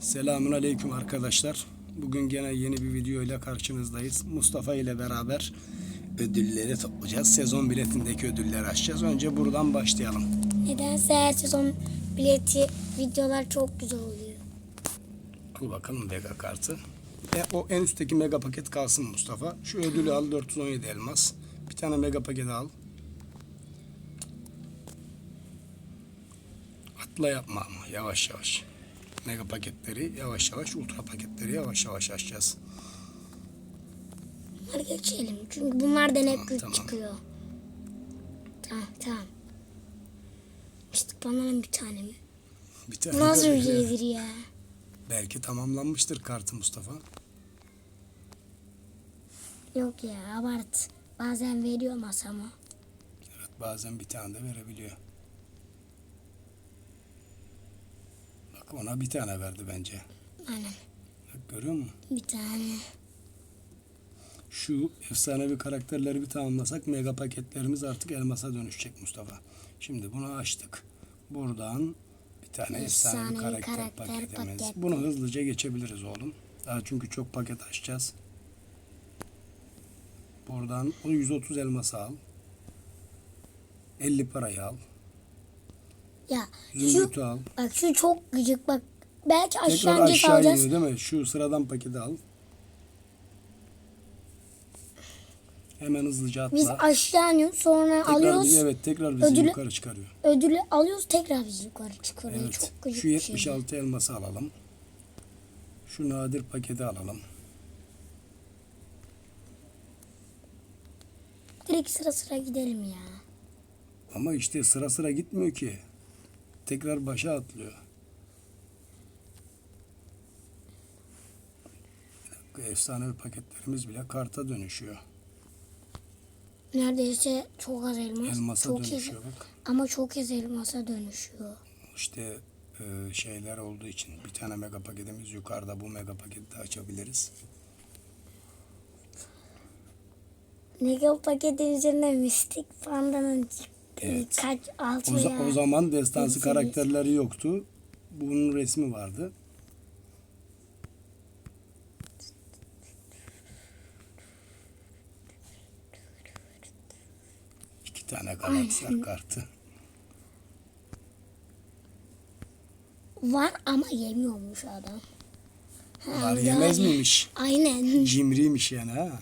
Selamun Aleyküm arkadaşlar. Bugün gene yeni bir video ile karşınızdayız. Mustafa ile beraber ödülleri toplayacağız. Sezon biletindeki ödülleri açacağız. Önce buradan başlayalım. Nedense her sezon bileti videolar çok güzel oluyor. Al bakalım mega kartı. E, o en üstteki mega paket kalsın Mustafa. Şu ödülü al 417 elmas. Bir tane mega paket al. Atla yapma ama yavaş yavaş. Mega paketleri yavaş yavaş, ultra paketleri yavaş yavaş açacağız. Bunları geçelim. Çünkü bunlardan hep güç tamam. çıkıyor. Tamam tamam. İşte bana bir tane mi? Bir tane nasıl şeydir ya? Belki tamamlanmıştır kartı Mustafa. Yok ya abart. Bazen veriyor masama. Evet bazen bir tane de verebiliyor. Bak ona bir tane verdi bence. Aynen. Bak görüyor musun? Bir tane. Şu efsanevi karakterleri bir tamamlasak mega paketlerimiz artık elmasa dönüşecek Mustafa. Şimdi bunu açtık. Buradan bir tane efsanevi Efsanevi karakter, karakter paketimiz. paket. Bunu hızlıca geçebiliriz oğlum. Daha çünkü çok paket açacağız. Buradan o 130 elması al. 50 parayı al. Ya şu Zümrüt'ü al. bak şu çok gıcık bak. Belki aşağı Tekrar inecek aşağı alacağız. iniyor değil mi? Şu sıradan paketi al. Hemen hızlıca atla. Biz aşağı iniyoruz sonra tekrar alıyoruz. evet tekrar bizi Ödülü- yukarı çıkarıyor. Ödülü alıyoruz tekrar biz yukarı çıkarıyor. Evet. Çok gıcık Şu bir şey. 76 elması alalım. Şu nadir paketi alalım. Direkt sıra sıra gidelim ya. Ama işte sıra sıra gitmiyor ki. Tekrar başa atlıyor. Efsanevi paketlerimiz bile karta dönüşüyor. Neredeyse çok az elmas. Elmasa çok dönüşüyor az, bak. ama çok az elmasa dönüşüyor. İşte e, şeyler olduğu için bir tane mega paketimiz yukarıda bu mega paketi de açabiliriz. Nego paketin üzerinde mistik pandanın Evet. kaç altı O, veya o zaman destansı Neyse, karakterleri yoktu. Bunun resmi vardı. İki tane galaksiler kartı. var ama yemiyormuş adam. Ha, Var yemez miymiş? Aynen. Cimriymiş yani ha.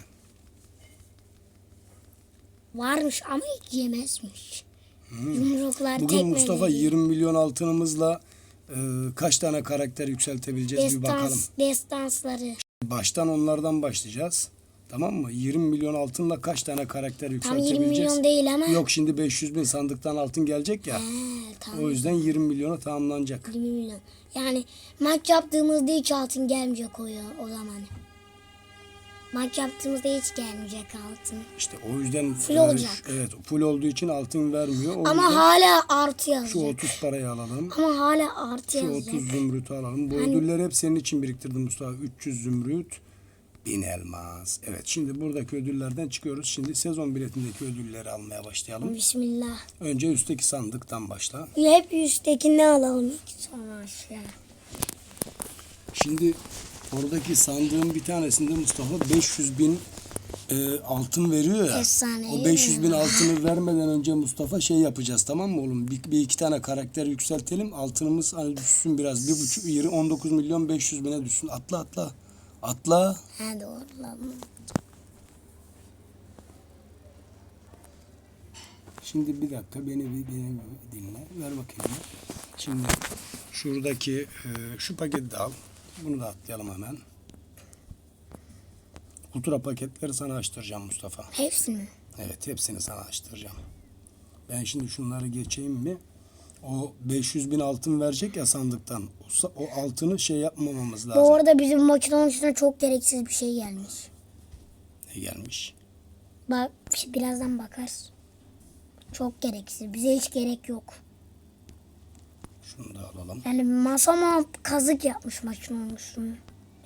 Varmış ama yemezmiş. Yumruklar Hmm. Bugün tekmeleri. Mustafa 20 milyon altınımızla e, kaç tane karakter yükseltebileceğiz bir bakalım. Destans, destansları. Baştan onlardan başlayacağız. Tamam mı? 20 milyon altınla kaç tane karakter Tam yükseltebileceğiz? 20 milyon değil ama. Yok şimdi 500 bin sandıktan altın gelecek ya. He, tamam. O yüzden 20 milyona tamamlanacak. 20 milyon. Yani maç yaptığımızda hiç altın gelmeyecek o, o zaman. Maç yaptığımızda hiç gelmeyecek altın. İşte o yüzden Full e, olacak. Evet, full olduğu için altın vermiyor. O Ama hala artı şu yazacak. 30 parayı alalım. Ama hala artı Şu yazacak. 30 zümrütü alalım. Bu ödülleri hep senin için biriktirdim Mustafa. 300 zümrüt, 1000 elmas. Evet şimdi buradaki ödüllerden çıkıyoruz. Şimdi sezon biletindeki ödülleri almaya başlayalım. Bismillah. Önce üstteki sandıktan başla. Hep üsttekini alalım. Sonra aşağı. Şimdi oradaki sandığın bir tanesinde Mustafa 500 bin e, altın veriyor ya. Efsane, O 500 bin altını vermeden önce Mustafa şey yapacağız tamam mı oğlum? Bir, bir iki tane karakter yükseltelim. Altınımız hani düşsün biraz. Bir buçuk, yeri 19 milyon 500 bine düşsün. Atla atla. Atla. Ha doğru lan. Şimdi bir dakika beni bir, beni bir dinle. Ver bakayım. Şimdi şuradaki e, şu paketi de al. Bunu da atlayalım hemen. Ultra paketleri sana açtıracağım Mustafa. Hepsi mi? Evet hepsini sana açtıracağım. Ben şimdi şunları geçeyim mi? O 500 bin altın verecek ya sandıktan. O, o altını şey yapmamamız lazım. Bu arada bizim makinenin üstüne çok gereksiz bir şey gelmiş. Ne gelmiş? Bak birazdan bakarız. Çok gereksiz. Bize hiç gerek yok. Şunu da alalım. Yani masama kazık yapmış makinenin üstüne.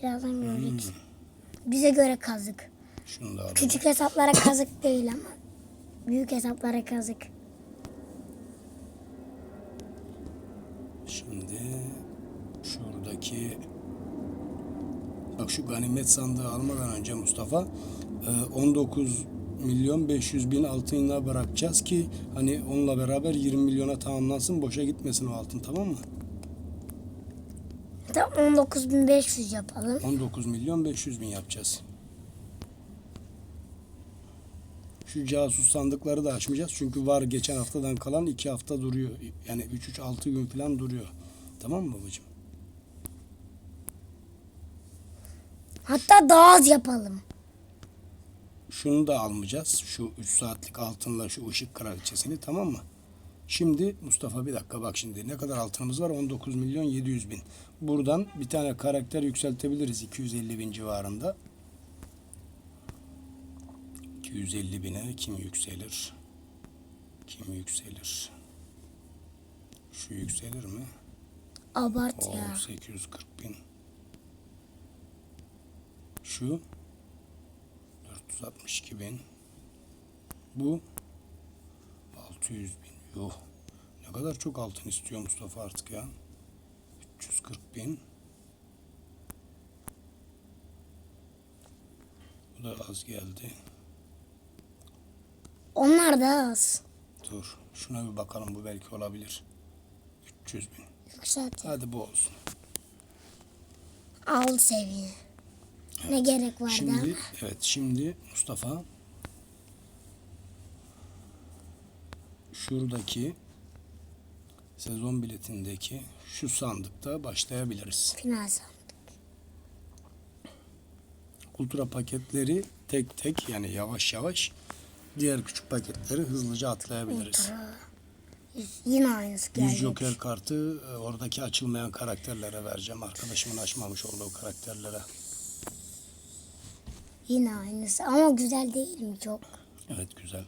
Birazdan göreceğiz. Bize göre kazık. Şunu da alalım. Küçük hesaplara kazık değil ama. Büyük hesaplara kazık. Şimdi şuradaki bak şu ganimet sandığı almadan önce Mustafa e, 19 milyon 500 bin altınla bırakacağız ki hani onunla beraber 20 milyona tamamlansın boşa gitmesin o altın tamam mı? Tamam 19.500 yapalım. 19 milyon 500 bin yapacağız. Şu casus sandıkları da açmayacağız. Çünkü var geçen haftadan kalan 2 hafta duruyor. Yani 3-3-6 gün falan duruyor. Tamam mı babacığım? Hatta daha az yapalım. Şunu da almayacağız. Şu 3 saatlik altınla şu ışık kraliçesini tamam mı? Şimdi Mustafa bir dakika bak şimdi ne kadar altınımız var? 19 milyon 700 bin. Buradan bir tane karakter yükseltebiliriz 250 bin civarında. 250 bine kim yükselir? Kim yükselir? Şu yükselir mi? Abart O ya. 840 bin. Şu 462 bin. Bu 600 bin. Yuh. Ne kadar çok altın istiyor Mustafa artık ya. 340 bin. Bu da az geldi. Onlar da az. Dur. Şuna bir bakalım bu belki olabilir. 300 bin. Yükselt. Hadi bu olsun. Al seviye. Ne gerek vardı Şimdi ama. evet şimdi Mustafa şuradaki sezon biletindeki şu sandıkta başlayabiliriz. Final sandık. Ultra paketleri tek tek yani yavaş yavaş diğer küçük paketleri hızlıca atlayabiliriz. Yine aynısı 100 gelecek. Joker kartı e, oradaki açılmayan karakterlere vereceğim. Arkadaşımın açmamış olduğu karakterlere. Yine aynısı ama güzel değil mi çok? Evet güzel.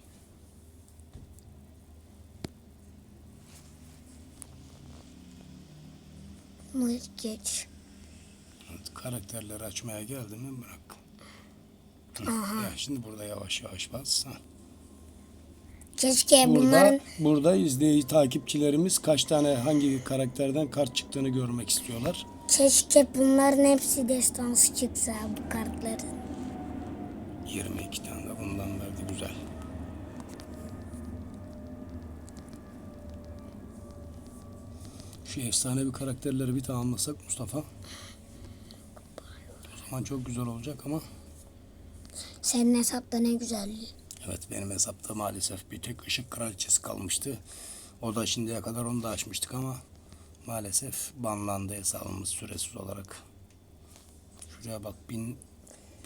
Bunu geç. Evet, karakterleri açmaya geldim mi bırak. Hı, Ya şimdi burada yavaş yavaş bas. Ha. Keşke Burada, bunların burada izleyici takipçilerimiz kaç tane hangi karakterden kart çıktığını görmek istiyorlar. keşke bunların hepsi destansı çıksa bu kartların. 22 tane de bundan verdi güzel. Şu efsane bir karakterleri bir tamamlasak Mustafa. O zaman çok güzel olacak ama Senin hesapta ne güzel. evet benim hesapta maalesef bir tek ışık kraliçesi kalmıştı. O da şimdiye kadar onu da açmıştık ama maalesef banlandı hesabımız süresiz olarak. Şuraya bak bin,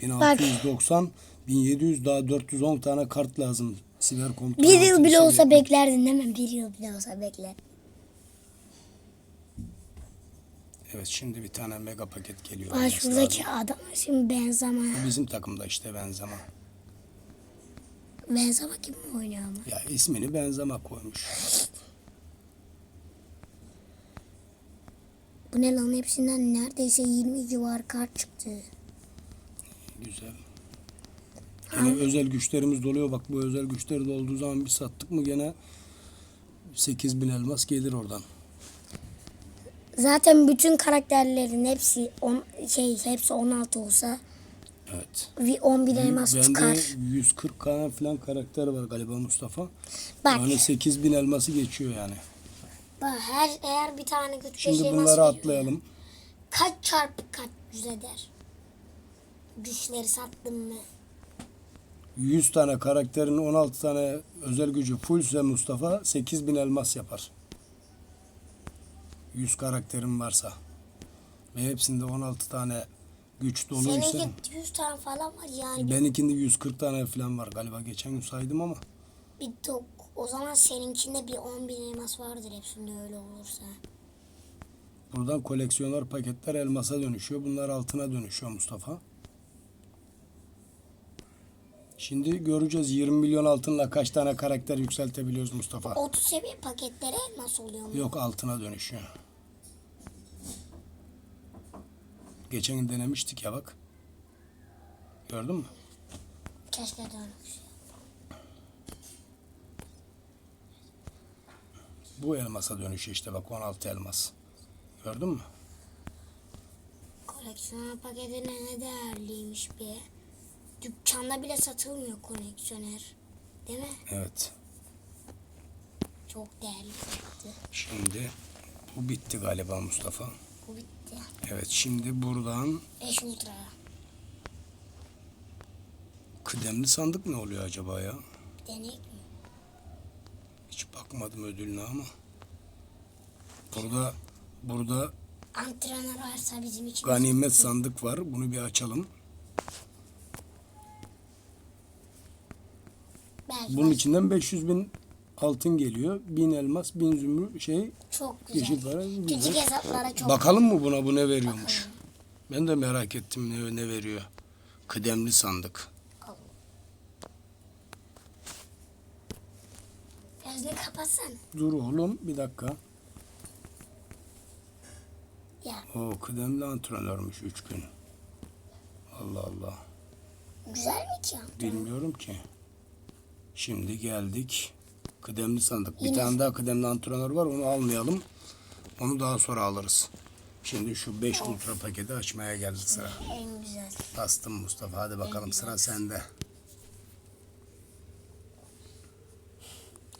1690 1700 daha 410 tane kart lazım. Siber kontrol. Bir yıl bile olsa yapmak. beklerdin değil mi? Bir yıl bile olsa bekler. Evet şimdi bir tane mega paket geliyor. Aa, şuradaki lazım. adam şimdi Benzema. Bu bizim takımda işte Benzema. Benzema kim oynuyor ama? Ya ismini Benzema koymuş. Bu ne lan hepsinden neredeyse 20 civar kart çıktı. Güzel. Yine özel güçlerimiz doluyor. Bak bu özel güçleri dolduğu zaman bir sattık mı gene 8000 elmas gelir oradan. Zaten bütün karakterlerin hepsi on, şey hepsi 16 olsa Evet. bir 11 elmas çıkar. Bende 140 tane falan karakter var galiba Mustafa. Bak, Yani 8000 elması geçiyor yani. bak her eğer bir tane beş Şimdi elmas bunları veriyor. atlayalım. Kaç çarpı kaç yüz eder? Güçleri sattın mı? 100 tane karakterin 16 tane özel gücü fullse Mustafa 8000 elmas yapar. 100 karakterin varsa ve hepsinde 16 tane güç doluysa Seninki 100 tane falan var yani. benimkinde 140 tane falan var galiba geçen gün saydım ama Bir dok o zaman seninkinde bir 10 bin elmas vardır hepsinde öyle olursa. buradan koleksiyoner paketler elmasa dönüşüyor. Bunlar altına dönüşüyor Mustafa. Şimdi göreceğiz 20 milyon altınla kaç tane karakter yükseltebiliyoruz Mustafa. 30 seviye paketlere elmas oluyor mu? Yok altına dönüşüyor. Geçen gün denemiştik ya bak. Gördün mü? Keşke dönmüş. Bu elmasa dönüşüyor işte bak 16 elmas. Gördün mü? Koleksiyon paketi ne değerliymiş be. Dükkanda bile satılmıyor koleksiyoner. Değil mi? Evet. Çok değerli çıktı. Şimdi bu bitti galiba Mustafa. Bu bitti. Evet şimdi buradan 5 ultra. kıdemli sandık ne oluyor acaba ya? Deneyik mi? Hiç bakmadım ödülüne ama. Burada burada Antrenör varsa bizim için. ganimet sandık var. Bunu bir açalım. Bunun içinden 500 bin altın geliyor. 1000 elmas, 1000 zümrüt şey. çok güzel. yeşil para, Küçük güzel. hesaplara çok Bakalım mı buna bu ne veriyormuş? Bakalım. Ben de merak ettim ne, ne veriyor. Kıdemli sandık. Gözünü kapatsan. Dur oğlum bir dakika. Ya O kıdemli antrenörmüş 3 gün. Allah Allah. güzel mi ki? Bilmiyorum ki. Şimdi geldik. Kıdemli sandık. Bir tane daha kıdemli antrenör var. Onu almayalım. Onu daha sonra alırız. Şimdi şu 5 ultra paketi açmaya geldi sıra. En güzel. Bastım Mustafa. Hadi bakalım sıra sende.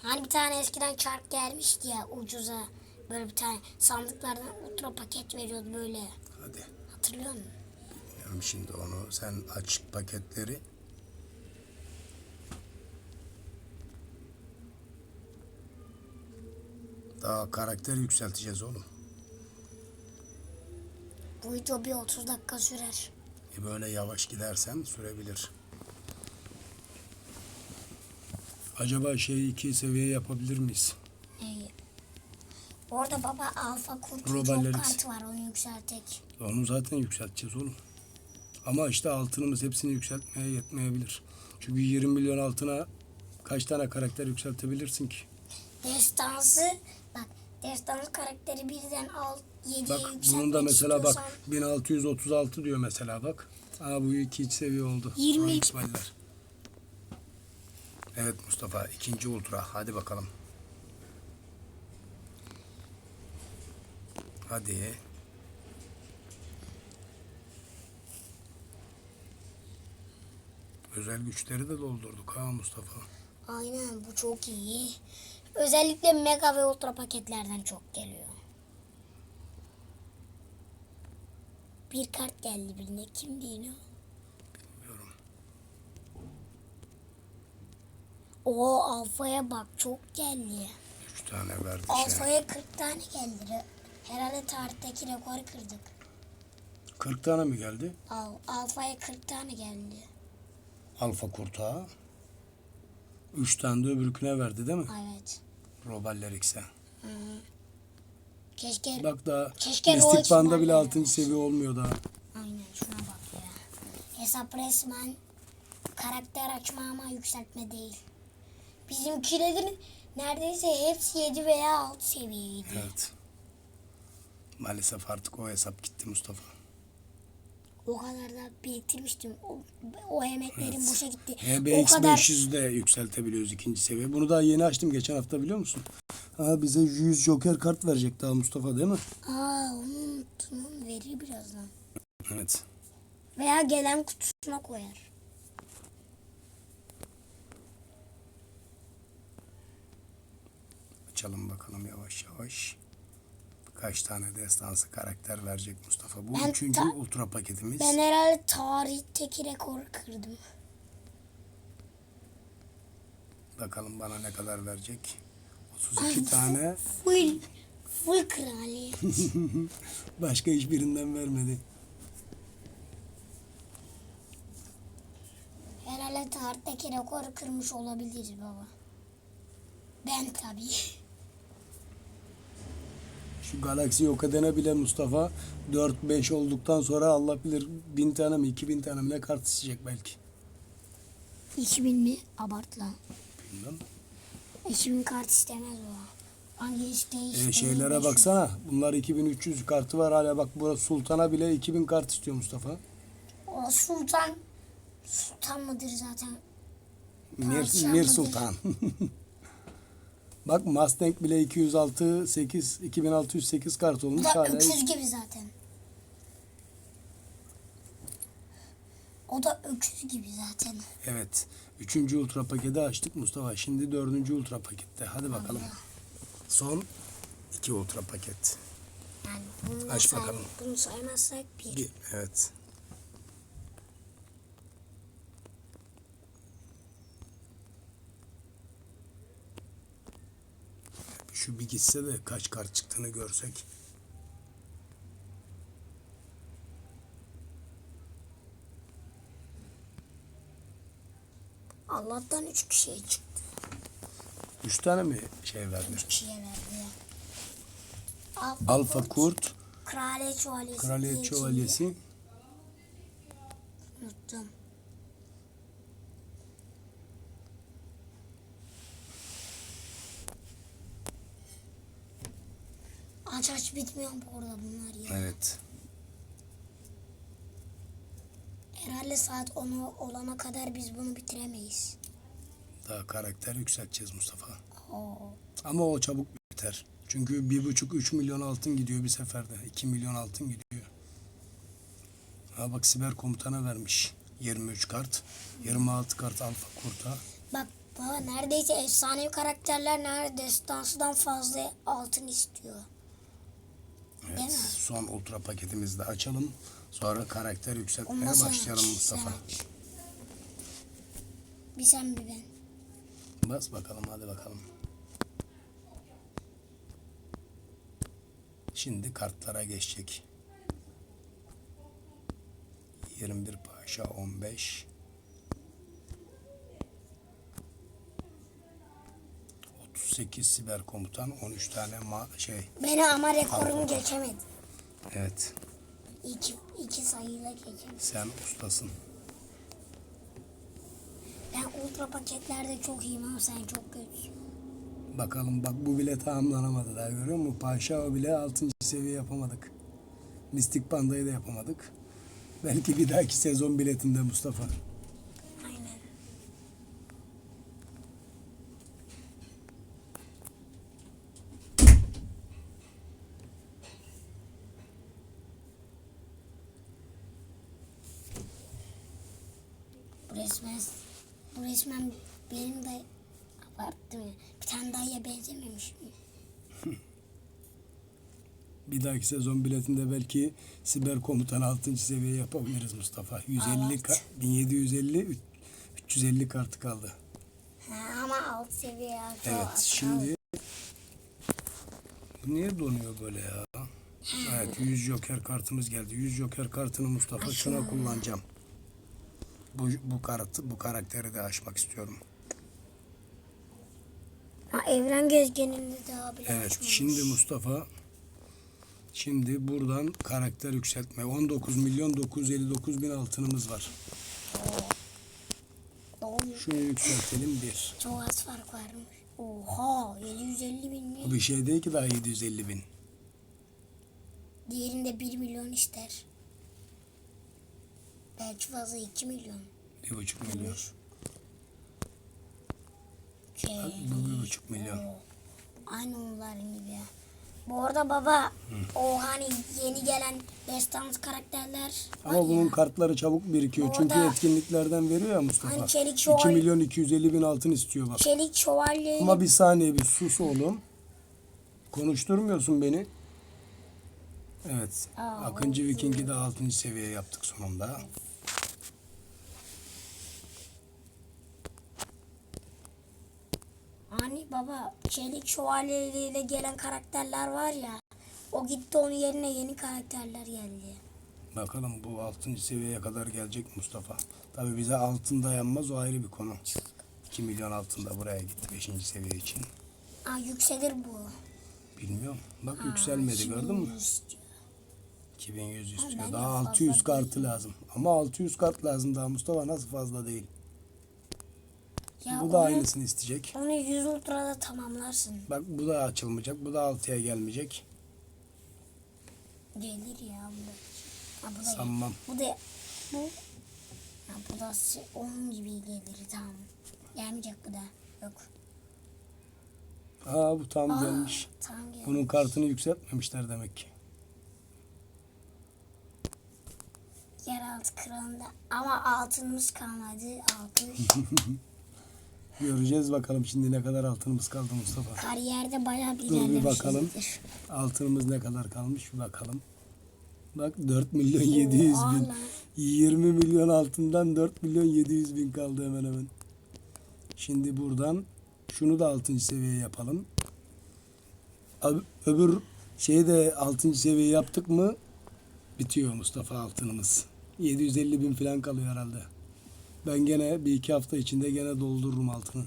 Hani bir tane eskiden çark gelmişti ya ucuza. Böyle bir tane sandıklardan ultra paket veriyordu böyle. Hadi. Hatırlıyor musun? Bilmiyorum şimdi onu. Sen aç paketleri. Daha karakter yükselteceğiz oğlum. Bu video bir 30 dakika sürer. E böyle yavaş gidersen sürebilir. Acaba şey iki seviye yapabilir miyiz? İyi. Orada baba alfa kurtu çok kart var onu yükseltek. Onu zaten yükselteceğiz oğlum. Ama işte altınımız hepsini yükseltmeye yetmeyebilir. Çünkü 20 milyon altına kaç tane karakter yükseltebilirsin ki? Destansı bak destansı karakteri birden al 7'ye Bak bunun da mesela bak istiyorsan 1636 diyor mesela bak. Aa bu iki iç seviye oldu. 20. Onyx Baller. Evet Mustafa ikinci ultra hadi bakalım. Hadi. Özel güçleri de doldurduk ha Mustafa. Aynen bu çok iyi. Özellikle mega ve ultra paketlerden çok geliyor. Bir kart geldi birine. Kimdi yine o? Bilmiyorum. Oo alfaya bak çok geldi. Üç tane verdi. Alfaya 40 tane geldi. Herhalde tarihteki rekoru kırdık. 40 tane mi geldi? Al, alfaya 40 tane geldi. Alfa kurtağı. Üç tane de öbürküne verdi değil mi? Evet. Roballer X'e. Keşke Bak daha Keşke Mystic Rolex Band'da bile vardı. 6. seviye olmuyor daha. Aynen şuna bak ya. Hesap resmen karakter açma ama yükseltme değil. Bizimkilerin neredeyse hepsi 7 veya 6 seviyeydi. Evet. Maalesef artık o hesap gitti Mustafa. O kadar da biriktirmiştim. O, o emeklerim boşa gitti. o HBX kadar 500'ü de yükseltebiliyoruz ikinci seviye. Bunu daha yeni açtım geçen hafta biliyor musun? Ha, bize 100 Joker kart verecek daha Mustafa değil mi? Aa onu unuttum. Verir birazdan. Evet. Veya gelen kutusuna koyar. Açalım bakalım yavaş yavaş. Kaç tane destansı karakter verecek Mustafa. Bu Ben üçüncü ultra paketimiz. Ben herhalde tarihteki rekoru kırdım. Bakalım bana ne kadar verecek. 32 tane. Full, full kraliyet. Başka hiçbirinden vermedi. Herhalde tarihteki rekoru kırmış olabilir baba. Ben tabii. Şu Galaxy yok edene bile Mustafa 4-5 olduktan sonra Allah bilir 1000 tane mi 2000 tane mi ne kart isteyecek belki. 2000 mi? Abart lan. Bilmem. 2000 kart istemez o. Hangi işte E, şeylere baksana. Bunlar 2300 kartı var hala bak burası Sultan'a bile 2000 kart istiyor Mustafa. O sultan. Sultan mıdır zaten? Mir, Mir? Sultan. bak Mustang bile 206 8 2608 kart Bu olmuş da hala. öküz gibi zaten. O da öküz gibi zaten. Evet. Üçüncü ultra paketi açtık Mustafa. Şimdi dördüncü ultra pakette. Hadi bakalım. Son iki ultra paket. Yani bunu Aç say- bakalım. Bunu saymazsak bir. Bir, evet. Şu bir gitse de kaç kart çıktığını görsek. Allah'tan üç kişiye çıktı. Üç tane mi şey verdi? Üç kişiye verdi. Alfa, Alfa kurt, kraliyet diye şövalyesi, içinde. Unuttum. Aç aç bitmiyor bu arada bunlar ya. evet. Herhalde saat 10'u olana kadar biz bunu bitiremeyiz. Daha karakter yükselteceğiz Mustafa. Oo. Ama o çabuk biter. Çünkü bir buçuk üç milyon altın gidiyor bir seferde. 2 milyon altın gidiyor. Ha bak siber komutana vermiş. 23 kart. 26 kart alfa kurta. Bak baba neredeyse efsanevi karakterler nerede destansıdan fazla altın istiyor. Evet. Son ultra paketimizi de açalım. Sonra karakter yükseltmeye Ondan başlayalım aç, Mustafa. sen aç. Bir sen bir ben. Bas bakalım hadi bakalım. Şimdi kartlara geçecek. 21 paşa 15. 38 siber komutan 13 tane ma şey Beni ama rekorumu geçemedi. evet İki, iki sayıyla geçemedi. sen ustasın. Ben ultra paketlerde çok iyiyim ama sen çok kötüsün. Bakalım bak bu bile tamamlanamadı daha görüyor musun? Paşa o bile 6. seviye yapamadık. Mistik Panda'yı da yapamadık. Belki bir dahaki sezon biletinde Mustafa. Aynen. Bu resmen, bu resmen benim de abarttım ya. Bir tane dayıya benzememiş mi? Bir dahaki sezon biletinde belki siber komutan 6. seviye yapabiliriz Mustafa. 150 Evet. ka- 1750 üç- 350 kartı kaldı. Ha, ama alt seviye Evet az şimdi bu niye donuyor böyle ya? Evet 100 joker kartımız geldi. 100 joker kartını Mustafa şuna kullanacağım. Bu, bu kartı bu karakteri de açmak istiyorum. Ha, evren gezgeninde daha bile Evet açmamış. şimdi Mustafa şimdi buradan karakter yükseltme 19 milyon 959 bin altınımız var. Şunu yükseltelim bir. Çok az fark varmış. Oha 750 bin mi? Bu bir şey değil ki daha 750 bin. Diğerinde 1 milyon ister. Belki fazla 2 milyon. Bir buçuk milyon. Şey, Bu bir buçuk milyon. o. Aynı onların gibi ya. Bu arada baba o hani yeni gelen destansı karakterler Ama ya. bunun kartları çabuk birikiyor. Çünkü Orada- etkinliklerden veriyor ya Mustafa. Hani çelik 2 şövalye- milyon 250 bin altın istiyor bak. Çelik şövalye Ama bir saniye bir sus oğlum. Konuşturmuyorsun beni. Evet. Aa, Akıncı Viking'i de 6. seviye yaptık sonunda. Hani baba çelik şövalyeleriyle gelen karakterler var ya. O gitti onun yerine yeni karakterler geldi. Bakalım bu 6. seviyeye kadar gelecek Mustafa. Tabi bize altın dayanmaz o ayrı bir konu. 2 milyon altın da buraya gitti 5. seviye için. Aa yükselir bu. Bilmiyorum. Bak Aa, yükselmedi gördün mü? istiyor. 2100 ben istiyor. Daha fazla 600 değil. kartı lazım. Ama 600 kart lazım daha Mustafa nasıl fazla değil. Ya Bu da onu- aynısını isteyecek. Onu 100 ultrada tamamlarsın. Bak bu da açılmayacak. Bu da 6'ya gelmeyecek. Gelir ya bu da. Ha, bu da Sanmam. Bu da bu. Ha, bu da se- onun gibi gelir tamam. Gelmeyecek bu da. Yok. Aa bu tam Aa, gelmiş. Tamam geldi. Bunun kartını yükseltmemişler demek ki. Yeraltı kralında. Ama altınımız kalmadı. Alkış. Göreceğiz bakalım şimdi ne kadar altınımız kaldı Mustafa. Kariyerde bayağı bir Dur bir bakalım. Altınımız ne kadar kalmış bir bakalım. Bak 4 milyon 700 Oha bin. lan. 20 milyon altından 4 milyon 700 bin kaldı hemen hemen. Şimdi buradan şunu da 6. seviye yapalım. Öbür şeyi de 6. seviye yaptık mı bitiyor Mustafa altınımız. 750 bin falan kalıyor herhalde. Ben gene bir iki hafta içinde gene doldururum altını.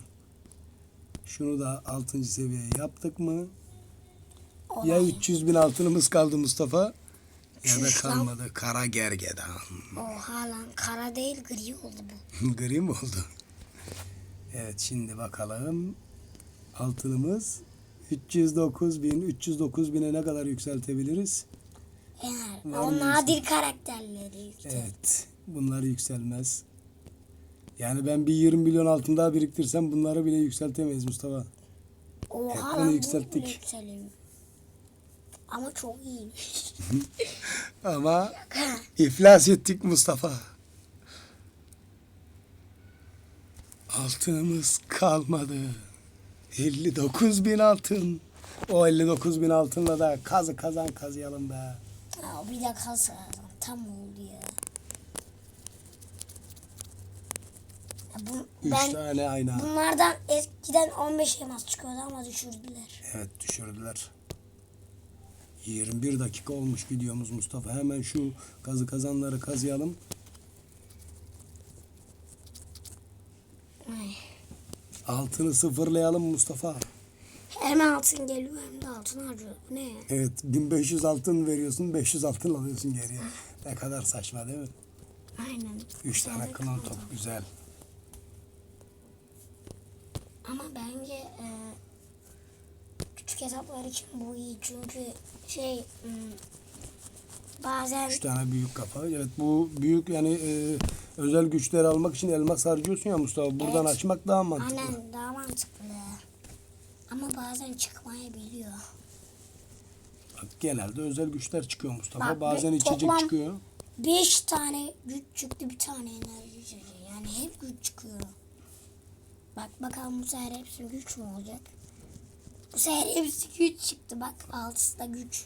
Şunu da 6. seviye yaptık mı ya Olay. 300 bin altınımız kaldı Mustafa ya da lan. kalmadı. Kara gergedan. Oha lan kara değil gri oldu bu. Gri mi oldu? Evet şimdi bakalım. Altınımız 309 bin. 309 bine ne kadar yükseltebiliriz? Yani o nadir karakterleri. Evet. Bunlar yükselmez. Yani ben bir 20 milyon altın daha biriktirsem bunları bile yükseltemeyiz Mustafa. Oha Hep bunu bu yükselttik. Ama çok iyi. Ama iflas ettik Mustafa. Altınımız kalmadı. 59 bin altın. O 59 bin altınla da kazı kazan kazıyalım be. Ya bir de kalsa tam oldu ya. Ya bu, Üç ben tane ayna. bunlardan eskiden 15 elmas çıkıyordu ama düşürdüler. Evet düşürdüler. 21 dakika olmuş videomuz Mustafa. Hemen şu kazı kazanları kazıyalım. Ay. Altını sıfırlayalım Mustafa. Hem altın geliyor hem de altın harcıyor. Ne? Evet 1500 altın veriyorsun 500 altın alıyorsun geriye. Ne kadar saçma değil mi? Aynen. 3 tane kaldı. top güzel. Ama bence e, küçük hesaplar için bu iyi çünkü şey hmm, bazen 3 tane büyük kafa. Evet bu büyük yani e, özel güçleri almak için elmas harcıyorsun ya Mustafa. Buradan Evet. açmak daha mantıklı. aynen daha mantıklı. Ama bazen çıkmayabiliyor. Genelde özel güçler çıkıyor Mustafa. Bak, Bazen içecek çıkıyor. 5 tane güç çıktı bir tane enerji içeceği. Yani hep güç çıkıyor. Bak bakalım bu sefer hepsi güç mü olacak? Bu sefer hepsi güç çıktı bak altısı da güç.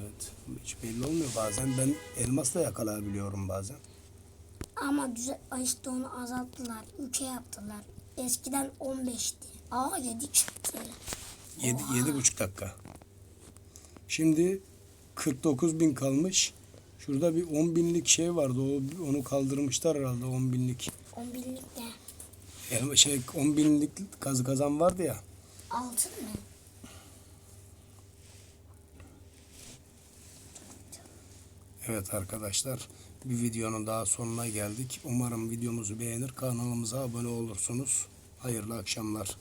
Evet. Hiç belli olmuyor. Bazen ben elmasla yakalayabiliyorum bazen. Ama düze, Ay işte onu azalttılar. 3'e yaptılar. Eskiden 15'ti. Aa 7 çıktı. 7 yedi buçuk dakika. Şimdi 49 bin kalmış. Şurada bir 10 binlik şey vardı. O, onu kaldırmışlar herhalde 10 binlik. 10 binlik ne? Elma, şey 10 binlik kazı kazan vardı ya. Altın mı? Evet arkadaşlar bir videonun daha sonuna geldik. Umarım videomuzu beğenir kanalımıza abone olursunuz. Hayırlı akşamlar.